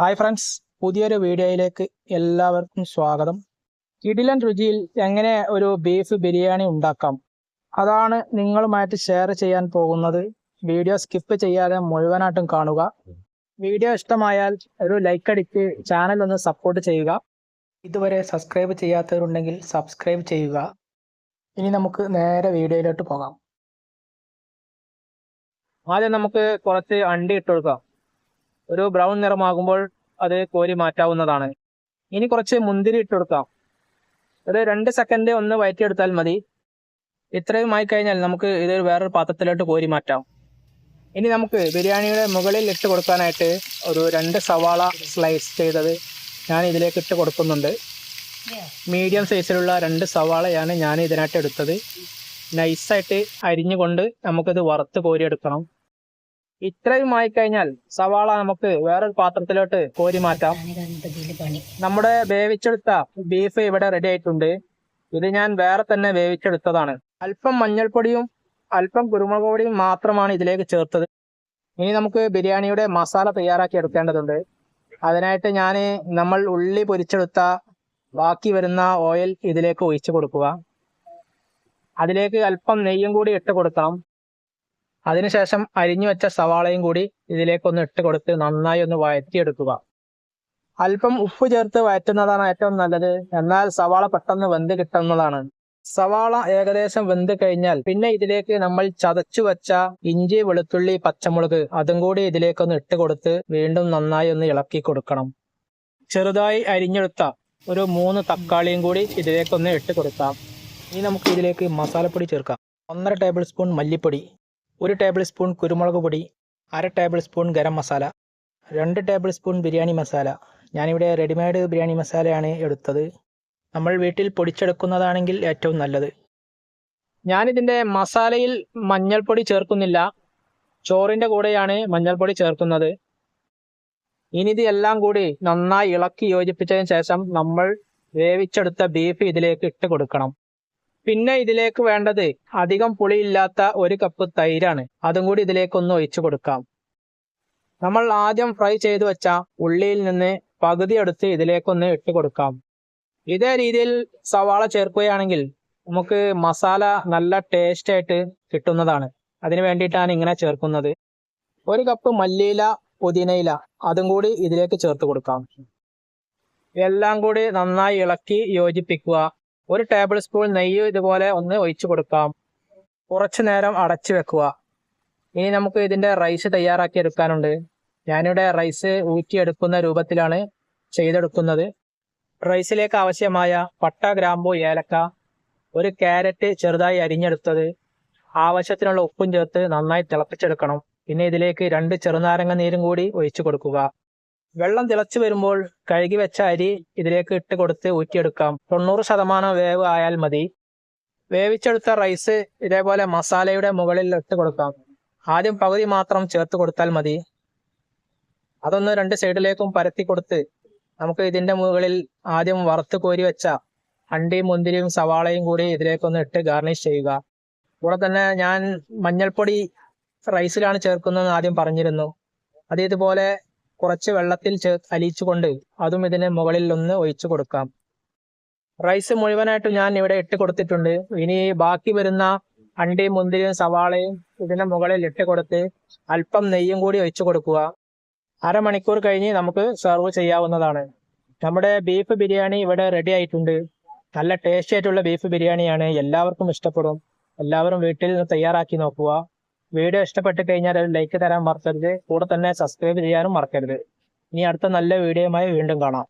Hi friends പുതിയൊരു വീഡിയോയിലേക്ക് എല്ലാവർക്കും സ്വാഗതം. ഇഡിലൻ രുചിയിൽ എങ്ങനെ ഒരു ബീഫ് ബിരിയാണി ഉണ്ടാക്കാം? അതാണ് നിങ്ങളുമായിട്ട് ഷെയർ ചെയ്യാൻ പോകുന്നത്. വീഡിയോ സ്കിപ്പ് ചെയ്യാതെ മുഴുവനായിട്ടും കാണുക. വീഡിയോ ഇഷ്ടമായാൽ ഒരു ലൈക്ക് അടിച്ച് ചാനൽ ഒന്ന് സപ്പോർട്ട് ചെയ്യുക. ഇതുവരെ സബ്സ്ക്രൈബ് ചെയ്യാത്തവരുണ്ടെങ്കിൽ സബ്സ്ക്രൈബ് ചെയ്യുക. ഇനി നമുക്ക് നേരെ വീഡിയോയിലോട്ട് പോകാം. ആദ്യം നമുക്ക് കുറച്ച് അണ്ടി ഇട്ട് കൊടുക്കാം. ഒരു ബ്രൗൺ നിറമാകുമ്പോൾ അത് കോരി മാറ്റാവുന്നതാണ്. ഇനി കുറച്ച് മുന്തിരി ഇട്ട് കൊടുക്കാം. ഒരു രണ്ട് സെക്കൻഡ് ഒന്ന് വയറ്റിയെടുത്താൽ മതി. ഇത്രയും ആയി കഴിഞ്ഞാൽ നമുക്ക് ഇത് വേറൊരു പാത്രത്തിലോട്ട് കോരി മാറ്റാം. ഇനി നമുക്ക് ബിരിയാണിയുടെ മുകളിൽ ഇട്ട് കൊടുക്കാനായിട്ട് ഒരു രണ്ട് സവാള സ്ലൈസ് ചെയ്തത് ഞാൻ ഇതിലേക്ക് ഇട്ട് കൊടുക്കുന്നുണ്ട്. മീഡിയം സൈസിലുള്ള രണ്ട് സവാളയാണ് ഞാൻ ഇതിനായിട്ട് എടുത്തത്. നൈസായിട്ട് അരിഞ്ഞുകൊണ്ട് നമുക്കിത് വറുത്ത് കോരിയെടുക്കണം. ഇത്രയും ആയി കഴിഞ്ഞാൽ സവാള നമുക്ക് വേറൊരു പാത്രത്തിലോട്ട് കോരി മാറ്റാം. നമ്മുടെ വേവിച്ചെടുത്ത ബീഫ് ഇവിടെ റെഡി ആയിട്ടുണ്ട്. ഇത് ഞാൻ വേറെ തന്നെ വേവിച്ചെടുത്തതാണ്. അല്പം മഞ്ഞൾപ്പൊടിയും അല്പം കുരുമുളക് പൊടിയും മാത്രമാണ് ഇതിലേക്ക് ചേർത്തത്. ഇനി നമുക്ക് ബിരിയാണിയുടെ മസാല തയ്യാറാക്കി എടുക്കേണ്ടതുണ്ട്. അതിനായിട്ട് ഞാൻ നമ്മൾ ഉള്ളി പൊരിച്ചെടുത്ത ബാക്കി വരുന്ന ഓയിൽ ഇതിലേക്ക് ഒഴിച്ചു കൊടുക്കുക. അതിലേക്ക് അല്പം നെയ്യും കൂടി ഇട്ട് കൊടുക്കണം അതിനുശേഷം അരിഞ്ഞു വെച്ച സവാളയും കൂടി ഇതിലേക്കൊന്ന് ഇട്ട് കൊടുത്ത് നന്നായി ഒന്ന് വഴറ്റിയെടുക്കുക അല്പം ഉപ്പ് ചേർത്ത് വഴറ്റുന്നതാണ് ഏറ്റവും നല്ലത്. എന്നാൽ സവാള പെട്ടെന്ന് വെന്ത് കിട്ടുന്നതാണ്. സവാള ഏകദേശം വെന്ത് കഴിഞ്ഞാൽ പിന്നെ ഇതിലേക്ക് നമ്മൾ ചതച്ചു വെച്ച ഇഞ്ചി വെളുത്തുള്ളി പച്ചമുളക് അതും കൂടി ഇതിലേക്കൊന്ന് ഇട്ട് കൊടുത്ത് വീണ്ടും നന്നായി ഒന്ന് ഇളക്കി കൊടുക്കണം. ചെറുതായി അരിഞ്ഞെടുത്ത ഒരു മൂന്ന് തക്കാളിയും കൂടി ഇതിലേക്കൊന്ന് ഇട്ട് കൊടുക്കാം. ഇനി നമുക്ക് ഇതിലേക്ക് മസാലപ്പൊടി ചേർക്കാം. ഒന്നര ടേബിൾ സ്പൂൺ മല്ലിപ്പൊടി. ഒരു ടേബിൾ സ്പൂൺ കുരുമുളക് പൊടി അര ടേബിൾ സ്പൂൺ ഗരം മസാല രണ്ട് ടേബിൾ സ്പൂൺ ബിരിയാണി മസാല. ഞാനിവിടെ റെഡിമെയ്ഡ് ബിരിയാണി മസാലയാണ് എടുത്തത്. നമ്മൾ വീട്ടിൽ പൊടിച്ചെടുക്കുന്നതാണെങ്കിൽ ഏറ്റവും നല്ലത്. ഞാനിതിന്റെ മസാലയിൽ മഞ്ഞൾപ്പൊടി ചേർക്കുന്നില്ല. ചോറിന്റെ കൂടെയാണ് മഞ്ഞൾപ്പൊടി ചേർക്കുന്നത്. ഇനി ഇത് എല്ലാം കൂടി നന്നായി ഇളക്കി യോജിപ്പിച്ചതിന് ശേഷം നമ്മൾ വേവിച്ചെടുത്ത ബീഫ് ഇതിലേക്ക് ഇട്ട് കൊടുക്കണം. പിന്നെ ഇതിലേക്ക് വേണ്ടത് അധികം പുളിയില്ലാത്ത ഒരു കപ്പ് തൈരാണ്. അതും കൂടി ഇതിലേക്കൊന്ന് ഒഴിച്ചു കൊടുക്കാം. നമ്മൾ ആദ്യം ഫ്രൈ ചെയ്തു വെച്ച ഉള്ളിയിൽ നിന്ന് പകുതി എടുത്ത് ഇതിലേക്കൊന്ന് ഇട്ട് കൊടുക്കാം. ഇതേ രീതിയിൽ സവാള ചേർക്കുകയാണെങ്കിൽ നമുക്ക് മസാല നല്ല ടേസ്റ്റ് ആയിട്ട് കിട്ടുന്നതാണ്. അതിന് വേണ്ടിയിട്ടാണ് ഇങ്ങനെ ചേർക്കുന്നത്. ഒരു കപ്പ് മല്ലിയില പുതിനയില അതും കൂടി ഇതിലേക്ക് ചേർത്ത് കൊടുക്കാം. എല്ലാം കൂടി നന്നായി ഇളക്കി യോജിപ്പിക്കുക. ഒരു ടേബിൾ സ്പൂൺ നെയ്യ് ഇതുപോലെ ഒന്ന് ഒഴിച്ചു കൊടുക്കാം. കുറച്ചു നേരം അടച്ചു വെക്കുക. ഇനി നമുക്ക് ഇതിന്റെ റൈസ് തയ്യാറാക്കി എടുക്കാനുണ്ട്. ഞാനിവിടെ റൈസ് ഊറ്റിയെടുക്കുന്ന രൂപത്തിലാണ് ചെയ്തെടുക്കുന്നത്. റൈസിലേക്ക് ആവശ്യമായ പട്ട ഗ്രാമ്പു ഏലക്ക ഒരു ക്യാരറ്റ് ചെറുതായി അരിഞ്ഞെടുത്തത്. ആവശ്യത്തിനുള്ള ഉപ്പും ചേർത്ത് നന്നായി തിളപ്പിച്ചെടുക്കണം. പിന്നെ ഇതിലേക്ക് രണ്ട് ചെറുനാരങ്ങ നീരും കൂടി ഒഴിച്ചു കൊടുക്കുക. വെള്ളം തിളച്ചു വരുമ്പോൾ കഴുകി വെച്ച അരി ഇതിലേക്ക് ഇട്ട് കൊടുത്ത് ഊറ്റിയെടുക്കാം. തൊണ്ണൂറ് ശതമാനം വേവ് ആയാൽ മതി. വേവിച്ചെടുത്ത റൈസ് ഇതേപോലെ മസാലയുടെ മുകളിൽ ഇട്ട് കൊടുക്കാം. ആദ്യം പകുതി മാത്രം ചേർത്ത് കൊടുത്താൽ മതി. അതൊന്ന് രണ്ട് സൈഡിലേക്കും പരത്തി കൊടുത്ത് നമുക്ക് ഇതിന്റെ മുകളിൽ ആദ്യം വറുത്ത് കോരി വെച്ച അണ്ടിയും മുന്തിരിയും സവാളയും കൂടി ഇതിലേക്കൊന്ന് ഇട്ട് ഗാർണിഷ് ചെയ്യുക. കൂടെ തന്നെ ഞാൻ മഞ്ഞൾപ്പൊടി റൈസിലാണ് ചേർക്കുന്നതെന്ന് ആദ്യം പറഞ്ഞിരുന്നു. അത് ഇതുപോലെ കുറച്ച് വെള്ളത്തിൽ ചേ അലിയിച്ചുകൊണ്ട് അതും ഇതിന് മുകളിൽ ഒന്ന് ഒഴിച്ചു കൊടുക്കാം. റൈസ് മുഴുവനായിട്ട് ഞാൻ ഇവിടെ ഇട്ട് കൊടുത്തിട്ടുണ്ട്. ഇനി ബാക്കി വരുന്ന അണ്ടിയും മുന്തിരിയും സവാളയും ഇതിന് മുകളിൽ ഇട്ട് കൊടുത്ത് അല്പം നെയ്യും കൂടി ഒഴിച്ചു കൊടുക്കുക. അരമണിക്കൂർ കഴിഞ്ഞ് നമുക്ക് സെർവ് ചെയ്യാവുന്നതാണ്. നമ്മുടെ ബീഫ് ബിരിയാണി ഇവിടെ റെഡി ആയിട്ടുണ്ട്. നല്ല ടേസ്റ്റി ആയിട്ടുള്ള ബീഫ് ബിരിയാണിയാണ്. എല്ലാവർക്കും ഇഷ്ടപ്പെടും. എല്ലാവരും വീട്ടിൽ നിന്ന് തയ്യാറാക്കി നോക്കുക. വീഡിയോ ഇഷ്ടപ്പെട്ട് കഴിഞ്ഞാൽ ഒരു ലൈക്ക് തരാൻ മറക്കരുത്. കൂടെ തന്നെ സബ്സ്ക്രൈബ് ചെയ്യാനും മറക്കരുത്. ഇനി അടുത്ത നല്ല വീഡിയോയുമായി വീണ്ടും കാണാം.